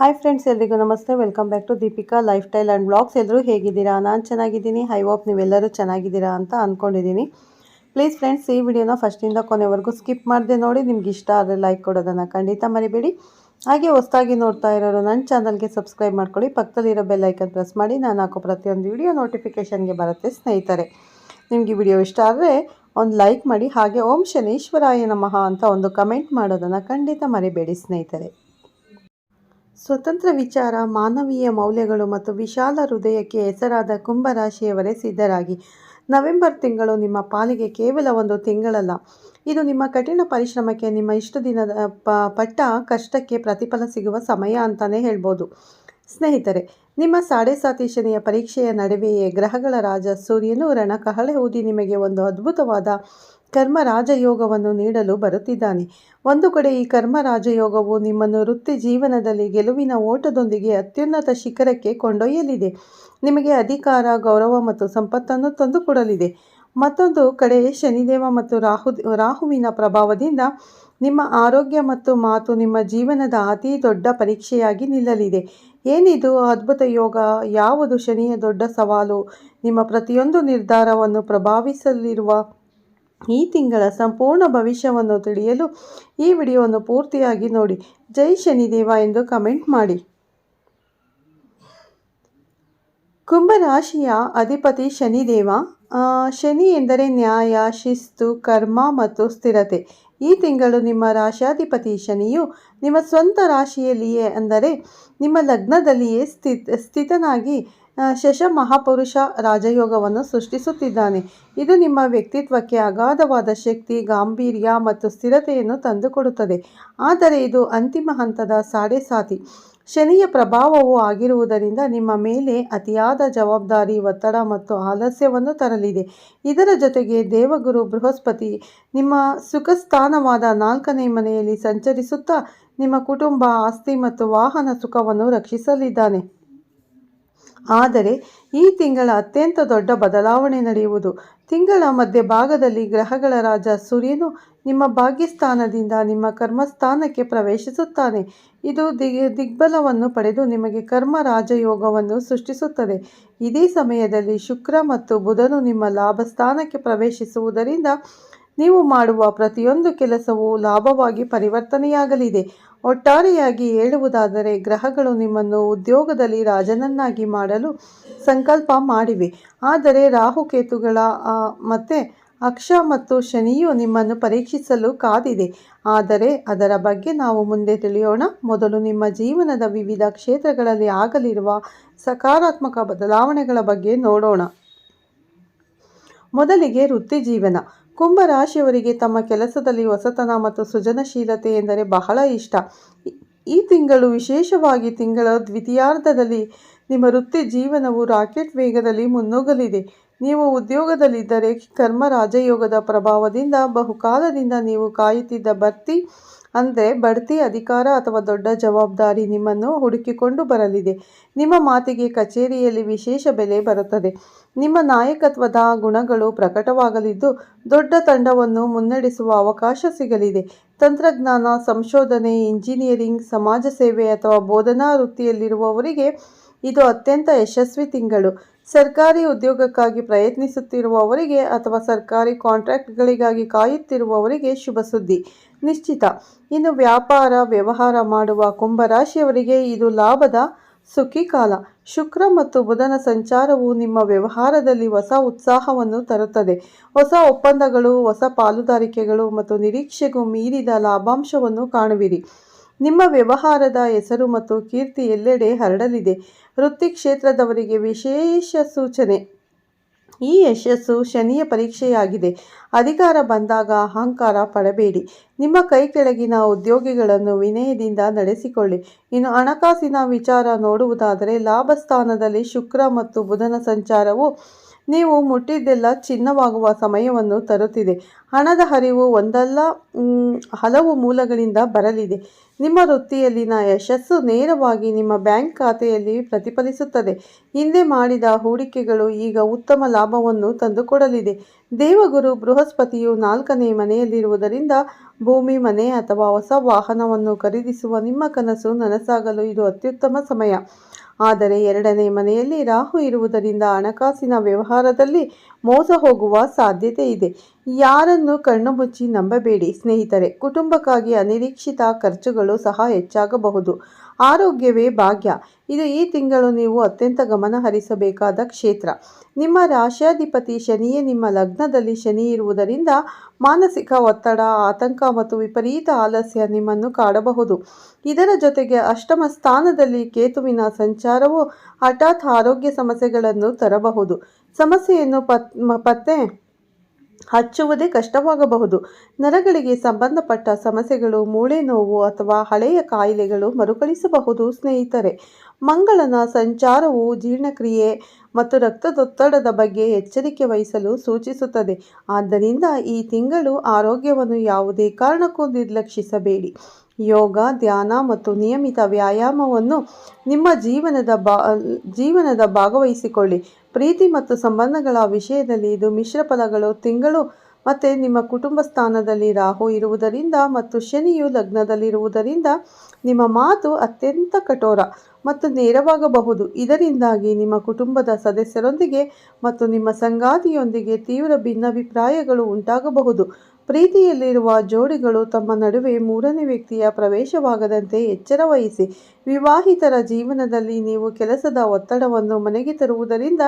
Hi friends ಎಲ್ರಿಗೂ ನಮಸ್ತೆ. Welcome back to Deepika lifestyle and blogs ಎಲ್ಲರೂ ಹೇಗಿದ್ದೀರಾ? ನಾನು ಚೆನ್ನಾಗಿದ್ದೀನಿ. ಐ ಹೋಪ್ ನೀವೆಲ್ಲರೂ ಚೆನ್ನಾಗಿದ್ದೀರಾ ಅಂತ ಅಂದ್ಕೊಂಡಿದ್ದೀನಿ ಪ್ಲೀಸ್ ಫ್ರೆಂಡ್ಸ್ ಈ ವಿಡಿಯೋನ ಫಸ್ಟಿಂದ ಕೊನೆವರೆಗೂ ಸ್ಕಿಪ್ ಮಾಡದೆ ನೋಡಿ. ನಿಮ್ಗೆ ಇಷ್ಟ ಆದರೆ ಲೈಕ್ ಕೊಡೋದನ್ನು ಖಂಡಿತ ಮರಿಬೇಡಿ. ಹಾಗೆ ಹೊಸದಾಗಿ ನೋಡ್ತಾ ಇರೋರು ನನ್ನ ಚಾನಲ್ಗೆ ಸಬ್ಸ್ಕ್ರೈಬ್ ಮಾಡ್ಕೊಳ್ಳಿ. ಪಕ್ಕದಲ್ಲಿರೋ ಬೆಲ್ ಐಕನ್ ಪ್ರೆಸ್ ಮಾಡಿ. ನಾನು ಹಾಕೋ ಪ್ರತಿಯೊಂದು ವಿಡಿಯೋ ನೋಟಿಫಿಕೇಷನ್ಗೆ ಬರುತ್ತೆ ಸ್ನೇಹಿತರೆ. ನಿಮಗೆ ವಿಡಿಯೋ ಇಷ್ಟ ಆದರೆ ಒಂದು ಲೈಕ್ ಮಾಡಿ. ಹಾಗೆ ಓಂ ಶನೀಶ್ವರಾಯ ನಮಃ ಅಂತ ಒಂದು ಕಮೆಂಟ್ ಮಾಡೋದನ್ನು ಖಂಡಿತ ಮರಿಬೇಡಿ ಸ್ನೇಹಿತರೆ. ಸ್ವತಂತ್ರ ವಿಚಾರ, ಮಾನವೀಯ ಮೌಲ್ಯಗಳು ಮತ್ತು ವಿಶಾಲ ಹೃದಯಕ್ಕೆ ಹೆಸರಾದ ಕುಂಭರಾಶಿಯವರೇ ಸಿದ್ಧರಾಗಿ. ನವೆಂಬರ್ ತಿಂಗಳು ನಿಮ್ಮ ಪಾಲಿಗೆ ಕೇವಲ ಒಂದು ತಿಂಗಳಲ್ಲ. ಇದು ನಿಮ್ಮ ಕಠಿಣ ಪರಿಶ್ರಮಕ್ಕೆ, ನಿಮ್ಮ ಇಷ್ಟು ದಿನದ ಪಟ್ಟ ಕಷ್ಟಕ್ಕೆ ಪ್ರತಿಫಲ ಸಿಗುವ ಸಮಯ ಅಂತಲೇ ಹೇಳ್ಬೋದು. ಸ್ನೇಹಿತರೆ, ನಿಮ್ಮ ಸಾಡೆ ಸಾತಿ ಶನಿಯ ಪರೀಕ್ಷೆಯ ನಡುವೆಯೇ ಗ್ರಹಗಳ ರಾಜ ಸೂರ್ಯನು ರಣ ಕಹಳೆ ಊದಿ ನಿಮಗೆ ಒಂದು ಅದ್ಭುತವಾದ ಕರ್ಮ ರಾಜಯೋಗವನ್ನು ನೀಡಲು ಬರುತ್ತಿದ್ದಾನೆ. ಒಂದು ಕಡೆ ಈ ಕರ್ಮ ರಾಜಯೋಗವು ನಿಮ್ಮನ್ನು ವೃತ್ತಿ ಜೀವನದಲ್ಲಿ ಗೆಲುವಿನ ಓಟದೊಂದಿಗೆ ಅತ್ಯುನ್ನತ ಶಿಖರಕ್ಕೆ ಕೊಂಡೊಯ್ಯಲಿದೆ. ನಿಮಗೆ ಅಧಿಕಾರ, ಗೌರವ ಮತ್ತು ಸಂಪತ್ತನ್ನು ತಂದುಕೊಡಲಿದೆ. ಮತ್ತೊಂದು ಕಡೆ ಶನಿದೇವ ಮತ್ತು ರಾಹು, ರಾಹುವಿನ ಪ್ರಭಾವದಿಂದ ನಿಮ್ಮ ಆರೋಗ್ಯ ಮತ್ತು ಮಾತು ನಿಮ್ಮ ಜೀವನದ ಅತಿ ದೊಡ್ಡ ಪರೀಕ್ಷೆಯಾಗಿ ನಿಲ್ಲಲಿದೆ. ಏನಿದು? ಅದ್ಭುತ ಯೋಗ. ಯಾವುದು ಶನಿಯ ದೊಡ್ಡ ಸವಾಲು? ನಿಮ್ಮ ಪ್ರತಿಯೊಂದು ನಿರ್ಧಾರವನ್ನು ಪ್ರಭಾವಿಸಲಿರುವ ಈ ತಿಂಗಳ ಸಂಪೂರ್ಣ ಭವಿಷ್ಯವನ್ನು ತಿಳಿಯಲು ಈ ವಿಡಿಯೋವನ್ನು ಪೂರ್ತಿಯಾಗಿ ನೋಡಿ. ಜೈ ಶನಿದೇವ ಎಂದು ಕಮೆಂಟ್ ಮಾಡಿ. ಕುಂಭರಾಶಿಯ ಅಧಿಪತಿ ಶನಿದೇವ ಶನಿ ಎಂದರೆ ನ್ಯಾಯ, ಶಿಸ್ತು, ಕರ್ಮ ಮತ್ತು ಸ್ಥಿರತೆ. ಈ ತಿಂಗಳು ನಿಮ್ಮ ರಾಶಾಧಿಪತಿ ಶನಿಯು ನಿಮ್ಮ ಸ್ವಂತ ರಾಶಿಯಲ್ಲಿಯೇ ಅಂದರೆ ನಿಮ್ಮ ಲಗ್ನದಲ್ಲಿಯೇ ಸ್ಥಿತ್, ಸ್ಥಿತನಾಗಿ ಶಶ ಮಹಾಪುರುಷ ರಾಜಯೋಗವನ್ನು ಸೃಷ್ಟಿಸುತ್ತಿದ್ದಾನೆ. ಇದು ನಿಮ್ಮ ವ್ಯಕ್ತಿತ್ವಕ್ಕೆ ಅಗಾಧವಾದ ಶಕ್ತಿ, ಗಾಂಭೀರ್ಯ ಮತ್ತು ಸ್ಥಿರತೆಯನ್ನು ತಂದುಕೊಡುತ್ತದೆ. ಆದರೆ ಇದು ಅಂತಿಮ ಹಂತದ ಸಾಡೆ ಸಾತಿ ಶನಿಯ ಪ್ರಭಾವವು ಆಗಿರುವುದರಿಂದ ನಿಮ್ಮ ಮೇಲೆ ಅತಿಯಾದ ಜವಾಬ್ದಾರಿ, ಒತ್ತಡ ಮತ್ತು ಆಲಸ್ಯವನ್ನು ತರಲಿದೆ. ಇದರ ಜೊತೆಗೆ ದೇವಗುರು ಬೃಹಸ್ಪತಿ ನಿಮ್ಮ ಸುಖಸ್ಥಾನವಾದ ನಾಲ್ಕನೇ ಮನೆಯಲ್ಲಿ ಸಂಚರಿಸುತ್ತಾ ನಿಮ್ಮ ಕುಟುಂಬ, ಆಸ್ತಿ ಮತ್ತು ವಾಹನ ಸುಖವನ್ನು ರಕ್ಷಿಸಲಿದ್ದಾನೆ. ಆದರೆ ಈ ತಿಂಗಳ ಅತ್ಯಂತ ದೊಡ್ಡ ಬದಲಾವಣೆ ನಡೆಯುವುದು. ತಿಂಗಳ ಮಧ್ಯಭಾಗದಲ್ಲಿ ಗ್ರಹಗಳ ರಾಜ ಸೂರ್ಯನು ನಿಮ್ಮ ಭಾಗ್ಯಸ್ಥಾನದಿಂದ ನಿಮ್ಮ ಕರ್ಮಸ್ಥಾನಕ್ಕೆ ಪ್ರವೇಶಿಸುತ್ತಾನೆ. ಇದು ದಿಗ್, ದಿಗ್ಬಲವನ್ನು ಪಡೆದು ನಿಮಗೆ ಕರ್ಮ ರಾಜಯೋಗವನ್ನು ಸೃಷ್ಟಿಸುತ್ತದೆ. ಇದೇ ಸಮಯದಲ್ಲಿ ಶುಕ್ರ ಮತ್ತು ಬುಧನು ನಿಮ್ಮ ಲಾಭ ಸ್ಥಾನಕ್ಕೆ ಪ್ರವೇಶಿಸುವುದರಿಂದ ನೀವು ಮಾಡುವ ಪ್ರತಿಯೊಂದು ಕೆಲಸವೂ ಲಾಭವಾಗಿ ಪರಿವರ್ತನೆಯಾಗಲಿದೆ. ಒಟ್ಟಾರೆಯಾಗಿ ಹೇಳುವುದಾದರೆ, ಗ್ರಹಗಳು ನಿಮ್ಮನ್ನು ಉದ್ಯೋಗದಲ್ಲಿ ರಾಜನನ್ನಾಗಿ ಮಾಡಲು ಸಂಕಲ್ಪ ಮಾಡಿವೆ. ಆದರೆ ರಾಹುಕೇತುಗಳ ಮತ್ತೆ ಅಕ್ಷ ಮತ್ತು ಶನಿಯು ನಿಮ್ಮನ್ನು ಪರೀಕ್ಷಿಸಲು ಕಾದಿದೆ. ಆದರೆ ಅದರ ಬಗ್ಗೆ ನಾವು ಮುಂದೆ ತಿಳಿಯೋಣ. ಮೊದಲು ನಿಮ್ಮ ಜೀವನದ ವಿವಿಧ ಕ್ಷೇತ್ರಗಳಲ್ಲಿ ಆಗಲಿರುವ ಸಕಾರಾತ್ಮಕ ಬದಲಾವಣೆಗಳ ಬಗ್ಗೆ ನೋಡೋಣ. ಮೊದಲಿಗೆ ವೃತ್ತಿ ಜೀವನ ಕುಂಭ ರಾಶಿಯವರಿಗೆ ತಮ್ಮ ಕೆಲಸದಲ್ಲಿ ಹೊಸತನ ಮತ್ತು ಸೃಜನಶೀಲತೆ ಎಂದರೆ ಬಹಳ ಇಷ್ಟ. ಈ- ತಿಂಗಳು ವಿಶೇಷವಾಗಿ ತಿಂಗಳ ದ್ವಿತೀಯಾರ್ಧದಲ್ಲಿ ನಿಮ್ಮ ವೃತ್ತಿ ಜೀವನವು ರಾಕೆಟ್ ವೇಗದಲ್ಲಿ ಮುನ್ನುಗ್ಗಲಿದೆ ನೀವು ಉದ್ಯೋಗದಲ್ಲಿದ್ದರೆ ಕರ್ಮ ರಾಜಯೋಗದ ಪ್ರಭಾವದಿಂದ ಬಹುಕಾಲದಿಂದ ನೀವು ಕಾಯುತ್ತಿದ್ದ ಭರ್ತಿ ಅಂದರೆ ಬಡ್ತಿ ಅಧಿಕಾರ ಅಥವಾ ದೊಡ್ಡ ಜವಾಬ್ದಾರಿ ನಿಮ್ಮನ್ನು ಹುಡುಕಿಕೊಂಡು ಬರಲಿದೆ. ನಿಮ್ಮ ಮಾತಿಗೆ ಕಚೇರಿಯಲ್ಲಿ ವಿಶೇಷ ಬೆಲೆ ಬರುತ್ತದೆ. ನಿಮ್ಮ ನಾಯಕತ್ವದ ಗುಣಗಳು ಪ್ರಕಟವಾಗಲಿದ್ದು ದೊಡ್ಡ ತಂಡವನ್ನು ಮುನ್ನಡೆಸುವ ಅವಕಾಶ ಸಿಗಲಿದೆ. ತಂತ್ರಜ್ಞಾನ, ಸಂಶೋಧನೆ, ಇಂಜಿನಿಯರಿಂಗ್, ಸಮಾಜ ಸೇವೆ ಅಥವಾ ಬೋಧನಾ ವೃತ್ತಿಯಲ್ಲಿರುವವರಿಗೆ ಇದು ಅತ್ಯಂತ ಯಶಸ್ವಿ ತಿಂಗಳು. ಸರ್ಕಾರಿ ಉದ್ಯೋಗಕ್ಕಾಗಿ ಪ್ರಯತ್ನಿಸುತ್ತಿರುವವರಿಗೆ ಅಥವಾ ಸರ್ಕಾರಿ ಕಾಂಟ್ರಾಕ್ಟ್ಗಳಿಗಾಗಿ ಕಾಯುತ್ತಿರುವವರಿಗೆ ಶುಭ ಸುದ್ದಿ. ನಿಶ್ಚಿತ. ಇನ್ನು ವ್ಯಾಪಾರ, ವ್ಯವಹಾರ ಮಾಡುವ ಕುಂಭರಾಶಿಯವರಿಗೆ ಇದು ಲಾಭದ ಸುಖಿ ಕಾಲ. ಶುಕ್ರ ಮತ್ತು ಬುಧನ ಸಂಚಾರವು ನಿಮ್ಮ ವ್ಯವಹಾರದಲ್ಲಿ ಹೊಸ ಉತ್ಸಾಹವನ್ನು ತರುತ್ತದೆ. ಹೊಸ ಒಪ್ಪಂದಗಳು, ಹೊಸ ಪಾಲುದಾರಿಕೆಗಳು ಮತ್ತು ನಿರೀಕ್ಷೆಗೂ ಮೀರಿದ ಲಾಭಾಂಶವನ್ನು ಕಾಣುವಿರಿ. ನಿಮ್ಮ ವ್ಯವಹಾರದ ಹೆಸರು ಮತ್ತು ಕೀರ್ತಿ ಎಲ್ಲೆಡೆ ಹರಡಲಿದೆ. ವೃತ್ತಿ ಕ್ಷೇತ್ರದವರಿಗೆ ವಿಶೇಷ ಸೂಚನೆ. ಈ ಯಶಸ್ಸು ಶನಿಯ ಪರೀಕ್ಷೆಯಾಗಿದೆ. ಅಧಿಕಾರ ಬಂದಾಗ ಅಹಂಕಾರ ಪಡಬೇಡಿ. ನಿಮ್ಮ ಕೈ ಕೆಳಗಿನ ಉದ್ಯೋಗಿಗಳನ್ನು ವಿನಯದಿಂದ ನಡೆಸಿಕೊಳ್ಳಿ. ಇನ್ನು ಹಣಕಾಸಿನ ವಿಚಾರ ನೋಡುವುದಾದರೆ ಲಾಭಸ್ಥಾನದಲ್ಲಿ ಶುಕ್ರ ಮತ್ತು ಬುಧನ ಸಂಚಾರವು ನೀವು ಮುಟ್ಟಿದ್ದೆಲ್ಲ ಚಿನ್ನವಾಗುವ ಸಮಯವನ್ನು ತರುತ್ತಿದೆ. ಹಣದ ಹರಿವು ಒಂದಲ್ಲ ಹಲವು ಮೂಲಗಳಿಂದ ಬರಲಿದೆ. ನಿಮ್ಮ ವೃತ್ತಿಯಲ್ಲಿನ ಯಶಸ್ಸು ನೇರವಾಗಿ ನಿಮ್ಮ ಬ್ಯಾಂಕ್ ಖಾತೆಯಲ್ಲಿ ಪ್ರತಿಫಲಿಸುತ್ತದೆ. ಹಿಂದೆ ಮಾಡಿದ ಹೂಡಿಕೆಗಳು ಈಗ ಉತ್ತಮ ಲಾಭವನ್ನು ತಂದುಕೊಡಲಿದೆ. ದೇವಗುರು ಬೃಹಸ್ಪತಿಯು ನಾಲ್ಕನೇ ಮನೆಯಲ್ಲಿರುವುದರಿಂದ ಭೂಮಿ, ಮನೆ ಅಥವಾ ಹೊಸ ವಾಹನವನ್ನು ಖರೀದಿಸುವ ನಿಮ್ಮ ಕನಸು ನನಸಾಗಲು ಇದು ಅತ್ಯುತ್ತಮ ಸಮಯ. ಆದರೆ ಎರಡನೇ ಮನೆಯಲ್ಲಿ ರಾಹು ಇರುವುದರಿಂದ ಹಣಕಾಸಿನ ವ್ಯವಹಾರದಲ್ಲಿ ಮೋಸ ಹೋಗುವ ಸಾಧ್ಯತೆ ಇದೆ. ಯಾರನ್ನು ಕಣ್ಣು ಮುಚ್ಚಿ ನಂಬಬೇಡಿ. ಸ್ನೇಹಿತರೆ, ಕುಟುಂಬಕ್ಕಾಗಿ ಅನಿರೀಕ್ಷಿತ ಖರ್ಚುಗಳು ಸಹ ಹೆಚ್ಚಾಗಬಹುದು. ಆರೋಗ್ಯವೇ ಭಾಗ್ಯ. ಇದು ಈ ತಿಂಗಳು ನೀವು ಅತ್ಯಂತ ಗಮನ ಹರಿಸಬೇಕಾದ ಕ್ಷೇತ್ರ. ನಿಮ್ಮ ರಾಶ್ಯಾಧಿಪತಿ ಶನಿಯೇ ನಿಮ್ಮ ಲಗ್ನದಲ್ಲಿ ಶನಿ ಇರುವುದರಿಂದ ಮಾನಸಿಕ ಒತ್ತಡ, ಆತಂಕ ಮತ್ತು ವಿಪರೀತ ಆಲಸ್ಯ ನಿಮ್ಮನ್ನು ಕಾಡಬಹುದು. ಇದರ ಜೊತೆಗೆ ಅಷ್ಟಮ ಸ್ಥಾನದಲ್ಲಿ ಕೇತುವಿನ ಸಂಚಾರವು ಹಠಾತ್ ಆರೋಗ್ಯ ಸಮಸ್ಯೆಗಳನ್ನು ತರಬಹುದು. ಸಮಸ್ಯೆಯನ್ನು ಪತ್ ಪತ್ತೆ ಹಚ್ಚುವುದೇ ಕಷ್ಟವಾಗಬಹುದು. ನರಗಳಿಗೆ ಸಂಬಂಧಪಟ್ಟ ಸಮಸ್ಯೆಗಳು, ಮೂಳೆ ನೋವು ಅಥವಾ ಹಳೆಯ ಕಾಯಿಲೆಗಳು ಮರುಕಳಿಸಬಹುದು ಸ್ನೇಹಿತರೆ. ಮಂಗಳನ ಸಂಚಾರವು ಜೀರ್ಣಕ್ರಿಯೆ ಮತ್ತು ರಕ್ತದೊತ್ತಡದ ಬಗ್ಗೆ ಎಚ್ಚರಿಕೆ ವಹಿಸಲು ಸೂಚಿಸುತ್ತದೆ. ಆದ್ದರಿಂದ ಈ ತಿಂಗಳು ಆರೋಗ್ಯವನ್ನು ಯಾವುದೇ ಕಾರಣಕ್ಕೂ ನಿರ್ಲಕ್ಷಿಸಬೇಡಿ. ಯೋಗ, ಧ್ಯಾನ ಮತ್ತು ನಿಯಮಿತ ವ್ಯಾಯಾಮವನ್ನು ನಿಮ್ಮ ಜೀವನದ ಬಾ, ಜೀವನದ ಭಾಗವಹಿಸಿಕೊಳ್ಳಿ. ಪ್ರೀತಿ ಮತ್ತು ಸಂಬಂಧಗಳ ವಿಷಯದಲ್ಲಿ ಇದು ಮಿಶ್ರ ಫಲಗಳು, ತಿಂಗಳು ಮತ್ತು ನಿಮ್ಮ ಕುಟುಂಬ ಸ್ಥಾನದಲ್ಲಿ ರಾಹು ಇರುವುದರಿಂದ ಮತ್ತು ಶನಿಯು ಲಗ್ನದಲ್ಲಿರುವುದರಿಂದ ನಿಮ್ಮ ಮಾತು ಅತ್ಯಂತ ಕಠೋರ ಮತ್ತು ನೇರವಾಗಬಹುದು. ಇದರಿಂದಾಗಿ ನಿಮ್ಮ ಕುಟುಂಬದ ಸದಸ್ಯರೊಂದಿಗೆ ಮತ್ತು ನಿಮ್ಮ ಸಂಗಾತಿಯೊಂದಿಗೆ ತೀವ್ರ ಭಿನ್ನಾಭಿಪ್ರಾಯಗಳು ಉಂಟಾಗಬಹುದು. ಪ್ರೀತಿಯಲ್ಲಿರುವ ಜೋಡಿಗಳು ತಮ್ಮ ನಡುವೆ ಮೂರನೇ ವ್ಯಕ್ತಿಯ ಪ್ರವೇಶವಾಗದಂತೆ ಎಚ್ಚರ ವಹಿಸಿ, ವಿವಾಹಿತರ ಜೀವನದಲ್ಲಿ ನೀವು ಕೆಲಸದ ಒತ್ತಡವನ್ನು ಮನೆಗೆ ತರುವುದರಿಂದ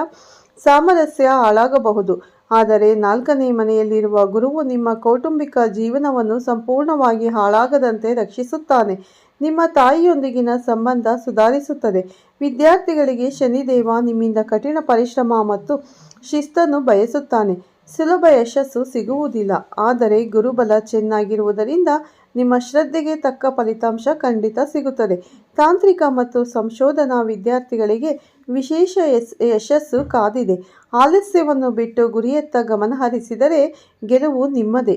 ಸಾಮರಸ್ಯ ಹಾಳಾಗಬಹುದು. ಆದರೆ ನಾಲ್ಕನೇ ಮನೆಯಲ್ಲಿರುವ ಗುರುವು ನಿಮ್ಮ ಕೌಟುಂಬಿಕ ಜೀವನವನ್ನು ಸಂಪೂರ್ಣವಾಗಿ ಹಾಳಾಗದಂತೆ ರಕ್ಷಿಸುತ್ತಾನೆ. ನಿಮ್ಮ ತಾಯಿಯೊಂದಿಗಿನ ಸಂಬಂಧ ಸುಧಾರಿಸುತ್ತದೆ. ವಿದ್ಯಾರ್ಥಿಗಳಿಗೆ ಶನಿದೇವ ನಿಮ್ಮಿಂದ ಕಠಿಣ ಪರಿಶ್ರಮ ಮತ್ತು ಶಿಸ್ತನ್ನು ಬಯಸುತ್ತಾನೆ. ಸುಲಭ ಯಶಸ್ಸು ಸಿಗುವುದಿಲ್ಲ. ಆದರೆ ಗುರುಬಲ ಚೆನ್ನಾಗಿರುವುದರಿಂದ ನಿಮ್ಮ ಶ್ರದ್ಧೆಗೆ ತಕ್ಕ ಫಲಿತಾಂಶ ಖಂಡಿತ ಸಿಗುತ್ತದೆ. ತಾಂತ್ರಿಕ ಮತ್ತು ಸಂಶೋಧನಾ ವಿದ್ಯಾರ್ಥಿಗಳಿಗೆ ವಿಶೇಷ ಯಶ್ ಯಶಸ್ಸು ಕಾದಿದೆ. ಆಲಸ್ಯವನ್ನು ಬಿಟ್ಟು ಗುರಿಯತ್ತ ಗಮನ ಹರಿಸಿದರೆ ಗೆಲುವು ನಿಮ್ಮದೇ.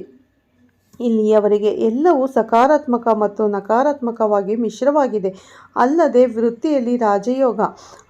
ಇಲ್ಲಿಯವರೆಗೆ ಎಲ್ಲವೂ ಸಕಾರಾತ್ಮಕ ಮತ್ತು ನಕಾರಾತ್ಮಕವಾಗಿ ಮಿಶ್ರವಾಗಿದೆ. ಅಲ್ಲದೆ ವೃತ್ತಿಯಲ್ಲಿ ರಾಜಯೋಗ,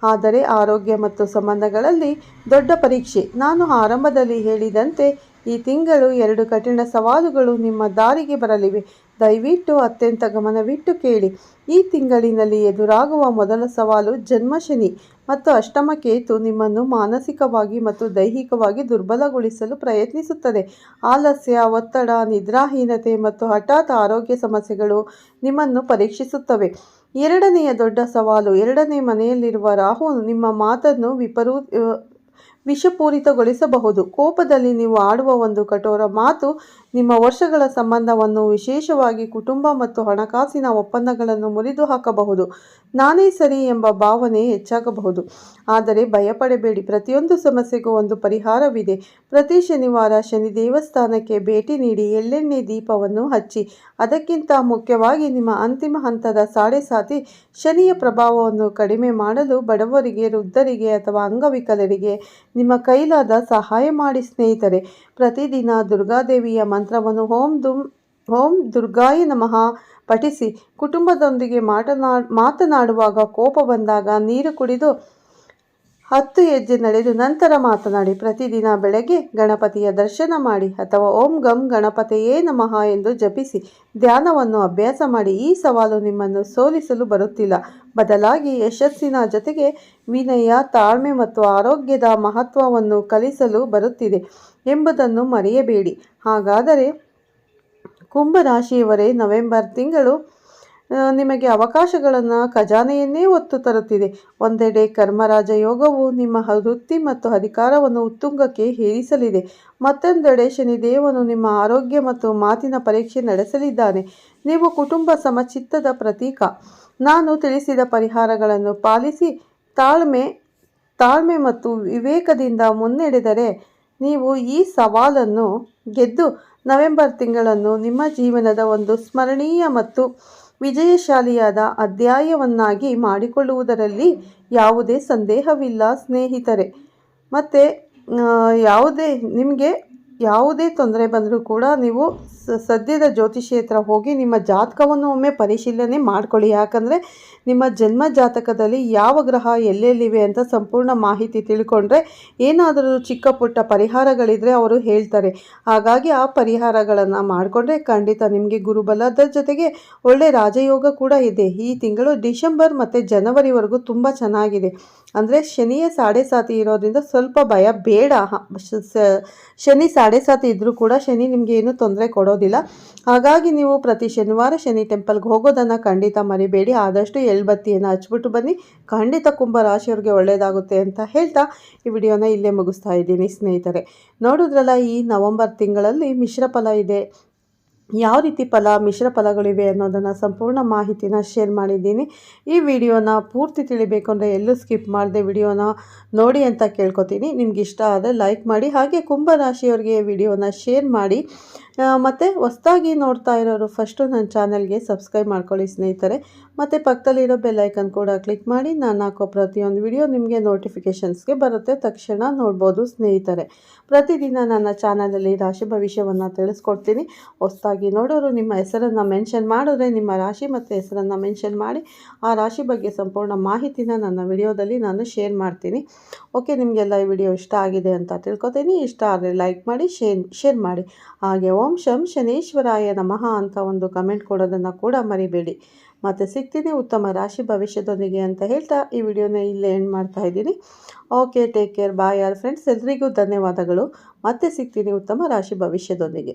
ಆದರೆ ಆರೋಗ್ಯ ಮತ್ತು ಸಂಬಂಧಗಳಲ್ಲಿ ದೊಡ್ಡ ಪರೀಕ್ಷೆ. ನಾನು ಆರಂಭದಲ್ಲಿ ಹೇಳಿದಂತೆ, ಈ ತಿಂಗಳು ಎರಡು ಕಠಿಣ ಸವಾಲುಗಳು ನಿಮ್ಮ ದಾರಿಗೆ ಬರಲಿವೆ. ದಯವಿಟ್ಟು ಅತ್ಯಂತ ಗಮನವಿಟ್ಟು ಕೇಳಿ. ಈ ತಿಂಗಳಿನಲ್ಲಿ ಎದುರಾಗುವ ಮೊದಲ ಸವಾಲು ಜನ್ಮಶನಿ. ಮತ್ತು ಅಷ್ಟಮ ಕೇತು ನಿಮ್ಮನ್ನು ಮಾನಸಿಕವಾಗಿ ಮತ್ತು ದೈಹಿಕವಾಗಿ ದುರ್ಬಲಗೊಳಿಸಲು ಪ್ರಯತ್ನಿಸುತ್ತದೆ. ಆಲಸ್ಯ, ಒತ್ತಡ, ನಿದ್ರಾಹೀನತೆ ಮತ್ತು ಹಠಾತ್ ಆರೋಗ್ಯ ಸಮಸ್ಯೆಗಳು ನಿಮ್ಮನ್ನು ಪರೀಕ್ಷಿಸುತ್ತವೆ. ಎರಡನೆಯ ದೊಡ್ಡ ಸವಾಲು, ಎರಡನೇ ಮನೆಯಲ್ಲಿರುವ ರಾಹು ನಿಮ್ಮ ಮಾತನ್ನು ವಿಪರೂ ವಿಷಪೂರಿತಗೊಳಿಸಬಹುದು. ಕೋಪದಲ್ಲಿ ನೀವು ಆಡುವ ಒಂದು ಕಠೋರ ಮಾತು, ನಿಮ್ಮ ವರ್ಷಗಳ ಸಂಬಂಧವನ್ನು ವಿಶೇಷವಾಗಿ ಕುಟುಂಬ ಮತ್ತು ಹಣಕಾಸಿನ ಒಪ್ಪಂದಗಳನ್ನು ಮುರಿದು ಹಾಕಬಹುದು ನಾನೇ ಸರಿ ಎಂಬ ಭಾವನೆ ಹೆಚ್ಚಾಗಬಹುದು. ಆದರೆ ಭಯಪಡಬೇಡಿ. ಪ್ರತಿಯೊಂದು ಸಮಸ್ಯೆಗೂ ಒಂದು ಪರಿಹಾರವಿದೆ. ಪ್ರತಿ ಶನಿವಾರ ಶನಿ ದೇವಸ್ಥಾನಕ್ಕೆ ಭೇಟಿ ನೀಡಿ ಎಳ್ಳೆಣ್ಣೆ ದೀಪವನ್ನು ಹಚ್ಚಿ, ಅದಕ್ಕಿಂತ ಮುಖ್ಯವಾಗಿ ನಿಮ್ಮ ಅಂತಿಮ ಹಂತದ ಸಾಡೆ ಸಾತಿ ಶನಿಯ ಪ್ರಭಾವವನ್ನು ಕಡಿಮೆ ಮಾಡಲು ಬಡವರಿಗೆ, ವೃದ್ಧರಿಗೆ ಅಥವಾ ಅಂಗವಿಕಲರಿಗೆ ನಿಮ್ಮ ಕೈಲಾದ ಸಹಾಯ ಮಾಡಿ ಸ್ನೇಹಿತರೆ. ಪ್ರತಿದಿನ ದುರ್ಗಾದೇವಿಯ ಮಂತ್ರವನ್ನು ಓಂ ದುಂ ಓಂ ದುರ್ಗಾಯ ನಮಃ ಪಠಿಸಿ. ಕುಟುಂಬದೊಂದಿಗೆ ಮಾತನಾ ಮಾತನಾಡುವಾಗ ಕೋಪ ಬಂದಾಗ ನೀರು ಕುಡಿದು ಹತ್ತು ಹೆಜ್ಜೆ ನಡೆದು ನಂತರ ಮಾತನಾಡಿ, ಪ್ರತಿದಿನ ಬೆಳಗ್ಗೆ ಗಣಪತಿಯ ದರ್ಶನ ಮಾಡಿ ಅಥವಾ ಓಂ ಗಂ ಗಣಪತಿಯೇ ನಮಃ ಎಂದು ಜಪಿಸಿ ಧ್ಯಾನವನ್ನು ಅಭ್ಯಾಸ ಮಾಡಿ, ಈ ಸವಾಲು ನಿಮ್ಮನ್ನು ಸೋಲಿಸಲು ಬರುತ್ತಿಲ್ಲ. ಬದಲಾಗಿ ಯಶಸ್ಸಿನ ಜೊತೆಗೆ ವಿನಯ, ತಾಳ್ಮೆ ಮತ್ತು ಆರೋಗ್ಯದ ಮಹತ್ವವನ್ನು ಕಲಿಸಲು ಬರುತ್ತಿದೆ ಎಂಬುದನ್ನು ಮರೆಯಬೇಡಿ. ಹಾಗಾದರೆ ಕುಂಭರಾಶಿಯವರೇ ನವೆಂಬರ್ ತಿಂಗಳು ನಿಮಗೆ ಅವಕಾಶಗಳನ್ನು ಖಜಾನೆಯನ್ನೇ ಒತ್ತು ತರುತ್ತಿದೆ. ಒಂದೆಡೆ ಕರ್ಮರಾಜ ಯೋಗವು ನಿಮ್ಮ ವೃತ್ತಿ ಮತ್ತು ಅಧಿಕಾರವನ್ನು ಉತ್ತುಂಗಕ್ಕೆ ಏರಿಸಲಿದೆ ಮತ್ತೊಂದೆಡೆ ಶನಿದೇವನು ನಿಮ್ಮ ಆರೋಗ್ಯ ಮತ್ತು ಮಾತಿನ ಪರೀಕ್ಷೆ ನಡೆಸಲಿದ್ದಾನೆ. ನೀವು ಕುಟುಂಬ ಸಮಚಿತ್ತದ ಪ್ರತೀಕ. ನಾನು ತಿಳಿಸಿದ ಪರಿಹಾರಗಳನ್ನು ಪಾಲಿಸಿ ತಾಳ್ಮೆ ತಾಳ್ಮೆ ಮತ್ತು ವಿವೇಕದಿಂದ ಮುನ್ನಡೆದರೆ ನೀವು ಈ ಸವಾಲನ್ನು ಗೆದ್ದು ನವೆಂಬರ್ ತಿಂಗಳನ್ನು ನಿಮ್ಮ ಜೀವನದ ಒಂದು ಸ್ಮರಣೀಯ ಮತ್ತು ವಿಜಯಶಾಲಿಯಾದ ಅಧ್ಯಾಯವನ್ನಾಗಿ ಮಾಡಿಕೊಳ್ಳುವುದರಲ್ಲಿ ಯಾವುದೇ ಸಂದೇಹವಿಲ್ಲ ಸ್ನೇಹಿತರೆ. ಮತ್ತು ಯಾವುದೇ ನಿಮಗೆ ಯಾವುದೇ ತೊಂದರೆ ಬಂದರೂ ಕೂಡ ನೀವು ಸದ್ಯದ ಜ್ಯೋತಿಷಿ ಹತ್ರ ಹೋಗಿ ನಿಮ್ಮ ಜಾತಕವನ್ನು ಒಮ್ಮೆ ಪರಿಶೀಲನೆ ಮಾಡ್ಕೊಳ್ಳಿ. ಯಾಕಂದರೆ ನಿಮ್ಮ ಜನ್ಮ ಜಾತಕದಲ್ಲಿ ಯಾವ ಗ್ರಹ ಎಲ್ಲೆಲ್ಲಿವೆ ಅಂತ ಸಂಪೂರ್ಣ ಮಾಹಿತಿ ತಿಳ್ಕೊಂಡ್ರೆ ಏನಾದರೂ ಚಿಕ್ಕ ಪುಟ್ಟ ಪರಿಹಾರಗಳಿದ್ರೆ ಅವರು ಹೇಳ್ತಾರೆ. ಹಾಗಾಗಿ ಆ ಪರಿಹಾರಗಳನ್ನು ಮಾಡಿಕೊಂಡ್ರೆ ಖಂಡಿತ ನಿಮಗೆ ಗುರುಬಲದ ಜೊತೆಗೆ ಒಳ್ಳೆ ರಾಜಯೋಗ ಕೂಡ ಇದೆ. ಈ ತಿಂಗಳು ಡಿಸೆಂಬರ್ ಮತ್ತು ಜನವರಿವರೆಗೂ ತುಂಬ ಚೆನ್ನಾಗಿದೆ. ಅಂದರೆ ಶನಿಯ ಸಾಡೆ ಸಾತಿ ಇರೋದ್ರಿಂದ ಸ್ವಲ್ಪ ಭಯ, ಬೇಡ. ಶನಿ ಸಾಡೆ ಸಾತಿ ಇದ್ದರೂ ಕೂಡ ಶನಿ ನಿಮಗೆ ಏನು ತೊಂದರೆ ಕೊಡೋದಿಲ್ಲ. ಹಾಗಾಗಿ ನೀವು ಪ್ರತಿ ಶನಿವಾರ ಶನಿ ಟೆಂಪಲ್ಗೆ ಹೋಗೋದನ್ನು ಖಂಡಿತ ಮರಿಬೇಡಿ. ಆದಷ್ಟು ಎಳ್ಬತ್ತಿಯನ್ನು ಹಚ್ಬಿಟ್ಟು ಬನ್ನಿ. ಖಂಡಿತ ಕುಂಭ ರಾಶಿಯವ್ರಿಗೆ ಒಳ್ಳೆಯದಾಗುತ್ತೆ ಅಂತ ಹೇಳ್ತಾ ಈ ವಿಡಿಯೋನ ಇಲ್ಲೇ ಮುಗಿಸ್ತಾ ಇದ್ದೀನಿ ಸ್ನೇಹಿತರೆ. ನೋಡಿದ್ರಲ್ಲ ಈ ನವಂಬರ್ ತಿಂಗಳಲ್ಲಿ ಮಿಶ್ರ ಫಲ ಇದೆ. ಯಾವ ರೀತಿ ಫಲ, ಮಿಶ್ರ ಫಲಗಳಿವೆ ಅನ್ನೋದನ್ನು ಸಂಪೂರ್ಣ ಮಾಹಿತಿನ ಶೇರ್ ಮಾಡಿದ್ದೀನಿ. ಈ ವಿಡಿಯೋನ ಪೂರ್ತಿ ತಿಳಿಬೇಕು ಅಂದರೆ ಎಲ್ಲೂ ಸ್ಕಿಪ್ ಮಾಡದೆ ವಿಡಿಯೋನ ನೋಡಿ ಅಂತ ಕೇಳ್ಕೊತೀನಿ. ನಿಮ್ಗೆ ಇಷ್ಟ ಆದರೆ ಲೈಕ್ ಮಾಡಿ, ಹಾಗೆ ಕುಂಭ ರಾಶಿಯವರಿಗೆ ವಿಡಿಯೋನ ಶೇರ್ ಮಾಡಿ. ಮತ್ತು ಹೊಸ್ದಾಗಿ ನೋಡ್ತಾ ಇರೋರು ಫಸ್ಟು ನನ್ನ ಚಾನಲ್ಗೆ ಸಬ್ಸ್ಕ್ರೈಬ್ ಮಾಡ್ಕೊಳ್ಳಿ ಸ್ನೇಹಿತರೆ. ಮತ್ತು ಪಕ್ಕದಲ್ಲಿರೋ ಬೆಲ್ಲೈಕನ್ ಕೂಡ ಕ್ಲಿಕ್ ಮಾಡಿ, ನಾನು ಹಾಕೋ ಪ್ರತಿಯೊಂದು ವಿಡಿಯೋ ನಿಮಗೆ ನೋಟಿಫಿಕೇಷನ್ಸ್ಗೆ ಬರುತ್ತೆ. ತಕ್ಷಣ ನೋಡ್ಬೋದು ಸ್ನೇಹಿತರೆ. ಪ್ರತಿದಿನ ನನ್ನ ಚಾನಲಲ್ಲಿ ರಾಶಿ ಭವಿಷ್ಯವನ್ನು ತಿಳಿಸ್ಕೊಡ್ತೀನಿ. ಹೊಸ್ದಾಗಿ ನೋಡೋರು ನಿಮ್ಮ ಹೆಸರನ್ನು ಮೆನ್ಷನ್ ಮಾಡಿದ್ರೆ ನಿಮ್ಮ ರಾಶಿ ಮತ್ತು ಹೆಸರನ್ನು ಮೆನ್ಷನ್ ಮಾಡಿ, ಆ ರಾಶಿ ಬಗ್ಗೆ ಸಂಪೂರ್ಣ ಮಾಹಿತಿನ ನನ್ನ ವಿಡಿಯೋದಲ್ಲಿ ನಾನು ಶೇರ್ ಮಾಡ್ತೀನಿ. ಓಕೆ ನಿಮಗೆಲ್ಲ ಈ ವಿಡಿಯೋ ಇಷ್ಟ ಆಗಿದೆ ಅಂತ ತಿಳ್ಕೊತೀನಿ. ಇಷ್ಟ ಆದರೆ ಲೈಕ್ ಮಾಡಿ ಶೇರ್ ಶೇರ್ ಮಾಡಿ. ಹಾಗೆ ಓಂ ಶಂ ಶನೇಶ್ವರಾಯ ನಮಃ ಅಂತ ಒಂದು ಕಮೆಂಟ್ ಕೊಡೋದನ್ನು ಕೂಡ ಮರಿಬೇಡಿ. ಮತ್ತು ಸಿಗ್ತೀನಿ ಉತ್ತಮ ರಾಶಿ ಭವಿಷ್ಯದೊಂದಿಗೆ ಅಂತ ಹೇಳ್ತಾ ಈ ವಿಡಿಯೋನ ಇಲ್ಲೇ ಎಂಡ್ ಮಾಡ್ತಾ ಇದ್ದೀನಿ. ಓಕೆ ಟೇಕ್ ಕೇರ್ ಬಾಯ್ ಯಾರ್ ಫ್ರೆಂಡ್ಸ್ ಎಲ್ರಿಗೂ ಧನ್ಯವಾದಗಳು. ಮತ್ತೆ ಸಿಗ್ತೀನಿ ಉತ್ತಮ ರಾಶಿ ಭವಿಷ್ಯದೊಂದಿಗೆ.